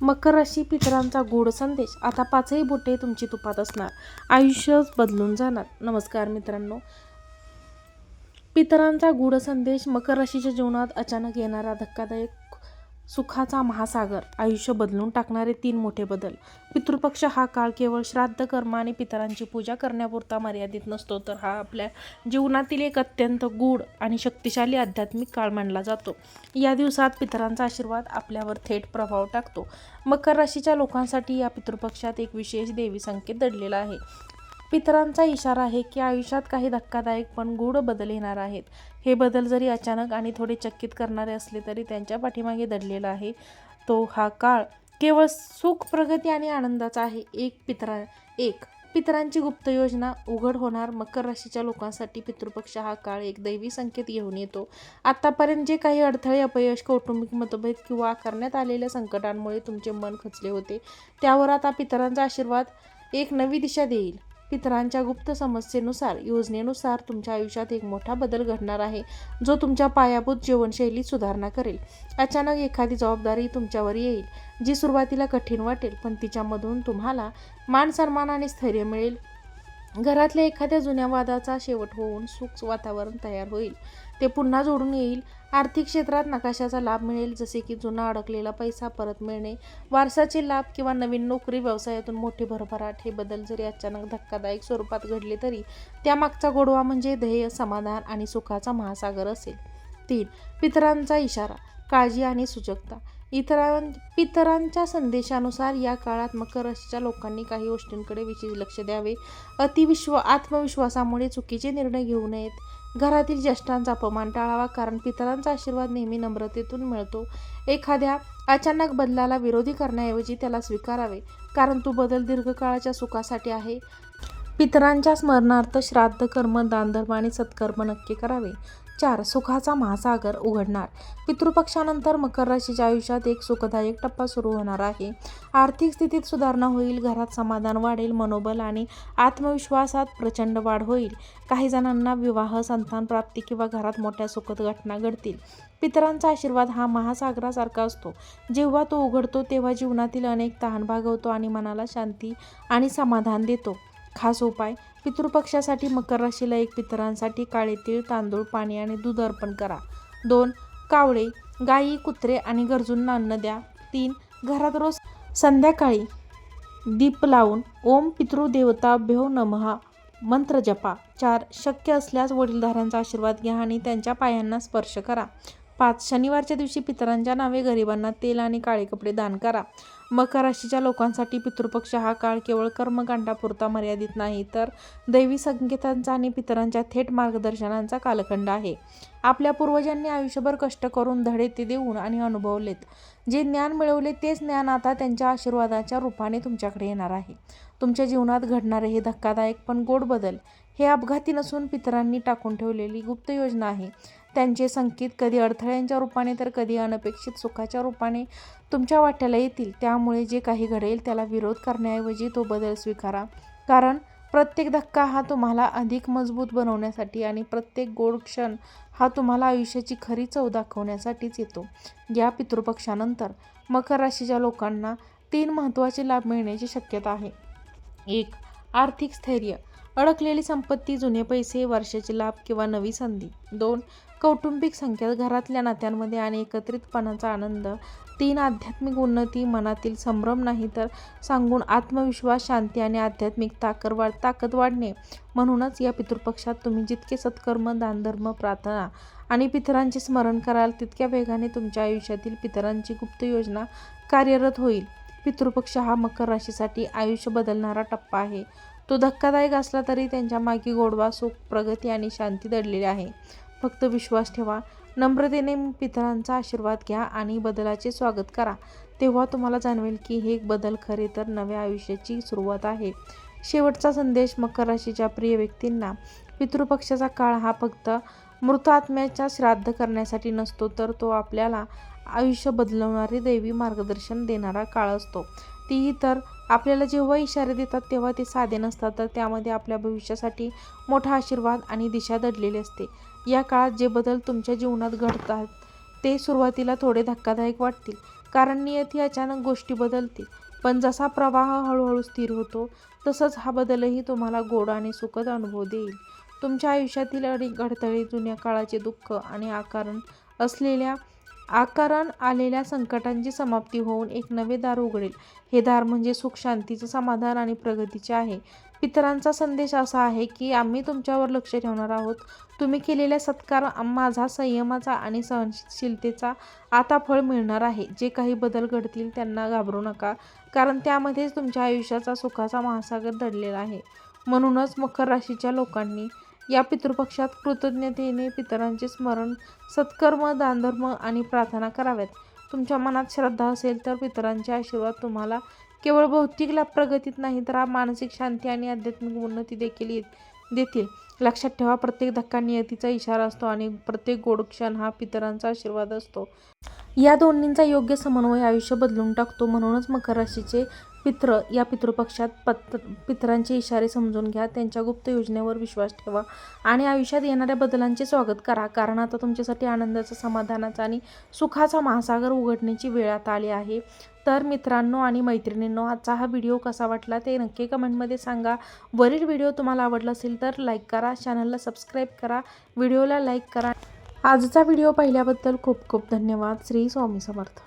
मकर राशी पितरांचा गोड संदेश. आता पाचही बोटे तुमची तुपात असणार. आयुष्यच बदलून जाणार. नमस्कार मित्रांनो. पितरांचा गूढ संदेश मकर राशीच्या जीवनात अचानक येणारा धक्कादायक सुखाचा महासागर आयुष्य बदलून टाकणारे तीन मोठे बदल. पितृपक्ष हा काळ केवळ श्राद्ध कर्म आणि पितरांची पूजा करण्यापुरता मर्यादित नसतो तर हा आपल्या जीवनातील एक अत्यंत गूढ आणि शक्तिशाली आध्यात्मिक काळ मानला जातो. या दिवसात पितरांचा आशीर्वाद आपल्यावर थेट प्रभाव टाकतो. मकर राशीच्या लोकांसाठी या पितृपक्षात एक विशेष देवी संकेत दडलेला आहे. पितरांचा इशारा आहे की आयुष्यात काही धक्कादायक पण गूढ बदल येणार आहेत. हे बदल जरी अचानक आणि थोडे चकित करणारे असले तरी त्यांच्या पाठीमागे दडलेला आहे. तो हा काळ केवळ सुख प्रगती आणि आनंदाचा आहे. एक पितरा एक पितरांची गुप्त योजना उघड होणार मकर राशीच्या लोकांसाठी पितृपक्ष हा काळ एक दैवी संकेत घेऊन येतो. आतापर्यंत जे काही अडथळे अपयश कौटुंबिक मतभेद किंवा करण्यात आलेल्या संकटांमुळे तुमचे मन खचले होते. त्यावर आता पितरांचा आशीर्वाद एक नवी दिशा देईल. पितरांच्या गुप्त समस्येनुसार योजनेनुसार तुमच्या आयुष्यात एक मोठा बदल घडणार आहे जो तुमच्या पायाभूत जीवनशैलीत सुधारणा करेल. अचानक एखादी जबाबदारी तुमच्यावर येईल जी सुरुवातीला कठीण वाटेल पण तिच्यामधून तुम्हाला मान सन्मान आणि स्थैर्य मिळेल. घरातल्या एखाद्या जुन्या वादाचा शेवट होऊन सुख वातावरण तयार होईल. ते पुन्हा जोडून येईल. आर्थिक क्षेत्रात नकाशाचा लाभ मिळेल जसे की जुना अडकलेला पैसा परत मिळणे वारसाचे लाभ किंवा नवीन नोकरी व्यवसायातून मोठे भरभराट हे बदल जरी अचानक धक्कादायक स्वरूपात घडले तरी त्यामागचा गोडवा म्हणजे ध्येय समाधान आणि सुखाचा महासागर असेल. तीन पितरांचा इशारा काळजी आणि सुजगता. इतरां पितरांच्या संदेशानुसार या काळात मकर राशीच्या लोकांनी काही गोष्टींकडे विशेष लक्ष द्यावे. अतिविश्व आत्मविश्वासामुळे चुकीचे निर्णय घेऊ नयेत. घरातील ज्येष्ठांचा अपमान टाळावा कारण पितरांचा आशीर्वाद नेहमी नम्रतेतून मिळतो. एखाद्या अचानक बदलाला विरोधी करण्याऐवजी त्याला स्वीकारावे कारण तो बदल दीर्घकाळाच्या सुखासाठी आहे. पितरांच्या स्मरणार्थ श्राद्ध कर्म दानधर्म आणि सत्कर्म नक्की करावे. चार सुखाचा महासागर उघडणार. पितृपक्षानंतर मकर राशीच्या आयुष्यात एक सुखदायक टप्पा सुरू होणार आहे. आर्थिक स्थितीत सुधारणा होईल घरात समाधान वाढेल मनोबल आणि आत्मविश्वासात प्रचंड वाढ होईल. काही जणांना विवाह संतान प्राप्ती किंवा घरात मोठ्या सुखद घटना घडतील. पितरांचा आशीर्वाद हा महासागरासारखा असतो. जेव्हा तो उघडतो तेव्हा जीवनातील अनेक तहान भागवतो आणि मनाला शांती आणि समाधान देतो. खास उपाय. पितृपक्षासाठी मकर राशीला एक पितरांसाठी काळे तीळ तांदूळ पाणी आणि दूध अर्पण करा. दोन कावळे गायी कुत्रे आणि गरजूंना अन्न द्या. तीन घरात रोज संध्याकाळी दीप लावून ओम पितृदेवताभ्यो नमहा. मंत्र जपा. चार शक्य असल्यास वडीलधाऱ्यांचा आशीर्वाद घ्या आणि त्यांच्या पायांना स्पर्श करा. पाच शनिवारच्या दिवशी पितरांच्या नावे गरिबांना तेल आणि काळे कपडे दान करा. मकर राशीच्या लोकांसाठी पितृपक्ष हा काळ केवळ कर्मकांडापुरता मर्यादित नाही तर दैवी संकेतांचा आणि पितरांच्या थेट मार्गदर्शनांचा कालखंड आहे. आपल्या पूर्वजांनी आयुष्यभर कष्ट करून धडे ते देऊन आणि अनुभवलेत. जे ज्ञान मिळवले तेच ज्ञान आता त्यांच्या आशीर्वादाच्या रूपाने तुमच्याकडे येणार आहे. तुमच्या जीवनात घडणारे हे धक्कादायक पण गोड बदल. हे अपघाती नसून पितरांनी टाकून ठेवलेली गुप्त योजना आहे. त्यांचे संकेत कधी अडथळ्यांच्या रूपाने तर कधी अनपेक्षित सुखाच्या रूपाने तुमच्या वाट्याला येतील. त्यामुळे जे काही घडेल त्याला विरोध करण्याऐवजी तो बदल स्वीकारा. कारण प्रत्येक धक्का हा तुम्हाला अधिक मजबूत बनवण्यासाठी आणि प्रत्येक गोड क्षण हा तुम्हाला आयुष्याची खरी चव दाखवण्यासाठीच येतो. या पितृपक्षानंतर मकर राशीच्या लोकांना तीन महत्त्वाचे लाभ मिळण्याची शक्यता आहे. एक आर्थिक स्थैर्य. अडकलेली संपत्ती जुने पैसे वर्षाचे लाभ किंवा नवी संधी. दोन कौटुंबिक संख्या. घरातल्या नात्यांमध्ये आणि एकत्रितपणाचा आनंद. तीन आध्यात्मिक उन्नती. मनातील संभ्रम नाही तर सांगून आत्मविश्वास शांती आणि आध्यात्मिक ताकद वाढ ताकद वाढणे. म्हणूनच या पितृपक्षात तुम्ही जितके सत्कर्म दानधर्म प्रार्थना आणि पितरांचे स्मरण कराल तितक्या वेगाने तुमच्या आयुष्यातील पितरांची गुप्त योजना कार्यरत होईल. पितृपक्ष हा मकर राशीसाठी आयुष्य बदलणारा टप्पा आहे. तो धक्कादायक असला तरी त्यांच्या मागे गोडवा सुख प्रगती आणि शांती दडलेली आहे. फक्त विश्वास ठेवा. नम्रतेने पितरांचा आशीर्वाद घ्या आणि बदलाचे स्वागत करा. तेव्हा तुम्हाला जाणवेल की हे बदल खरे तर नव्या आयुष्याची सुरुवात आहे. शेवटचा संदेश मकर राशीच्या प्रिय व्यक्तींना. पितृपक्षाचा काळ हा फक्त मृत आत्म्याच्या श्राद्ध करण्यासाठी नसतो तर तो आपल्याला आयुष्य बदलवणारे दैवी मार्गदर्शन देणारा काळ असतो. तीही तर आपल्याला जेव्हा इशारे देतात तेव्हा ते साधे नसतात. तर त्यामध्ये आपल्या भविष्यासाठी मोठा आशीर्वाद आणि दिशा दडलेली असते. या काळात जे बदल तुमच्या जीवनात घडतात ते सुरुवातीला थोडे धक्कादायक वाटतील. कारण नियती अचानक गोष्टी बदलतील. पण जसा प्रवाह हळूहळू स्थिर होतो तसंच हा बदलही तुम्हाला गोड आणि सुखद अनुभव देईल. तुमच्या आयुष्यातील अनेक अडथळे जुन्या काळाचे दुःख आणि आकारण असलेल्या आकारण आलेल्या संकटांची समाप्ती होऊन एक नवे दार उघडेल. हे दार म्हणजे सुख शांतीचं समाधान आणि प्रगतीचे आहे. पितरांचा संदेश असा आहे की आम्ही तुमच्यावर लक्ष ठेवणार आहोत. तुम्ही केलेल्या सत्कार माझा संयमाचा आणि सहनशीलतेचा आता फळ मिळणार आहे. जे काही बदल घडतील त्यांना घाबरू नका कारण त्यामध्येच तुमच्या आयुष्याचा सुखाचा महासागर दडलेला आहे. म्हणूनच मकर राशीच्या लोकांनी या पितृपक्षात कृतज्ञतेने पितरांचे स्मरण सत्कर्म दानधर्म आणि प्रार्थना कराव्यात. तुमच्या मनात श्रद्धा असेल तर पितरांचे आशीर्वाद तुम्हाला केवळ भौतिक लाभ प्रगतीत नाही तर मानसिक शांती आणि आध्यात्मिक उन्नती देखील येत- देतील. लक्षात ठेवा प्रत्येक धक्का नियतीचा इशारा असतो आणि प्रत्येक गोड क्षण हा पितरांचा आशीर्वाद असतो. या दोन्हींचा योग्य समन्वय आयुष्य बदलून टाकतो म्हणूनच मकर राशीचे पित्र या पितृपक्षात पत पितरांचे इशारे समजून घ्या त्यांच्या गुप्त योजनेवर विश्वास ठेवा आणि आयुष्यात येणाऱ्या बदलांचे स्वागत करा कारण आता तुमच्यासाठी आनंदाचा समाधानाचा आणि सुखाचा महासागर उघडण्याची वेळ आता आली आहे. तर मित्रांनो आणि मैत्रिणींनो आजचा हा व्हिडिओ कसा वाटला ते नक्की कमेंटमध्ये सांगा. वरील व्हिडिओ तुम्हाला आवडला असेल तर लाईक करा चॅनलला सबस्क्राईब करा व्हिडिओला लाईक करा. आजचा व्हिडिओ पाहिल्याबद्दल खूप खूप धन्यवाद. श्री स्वामी समर्थ.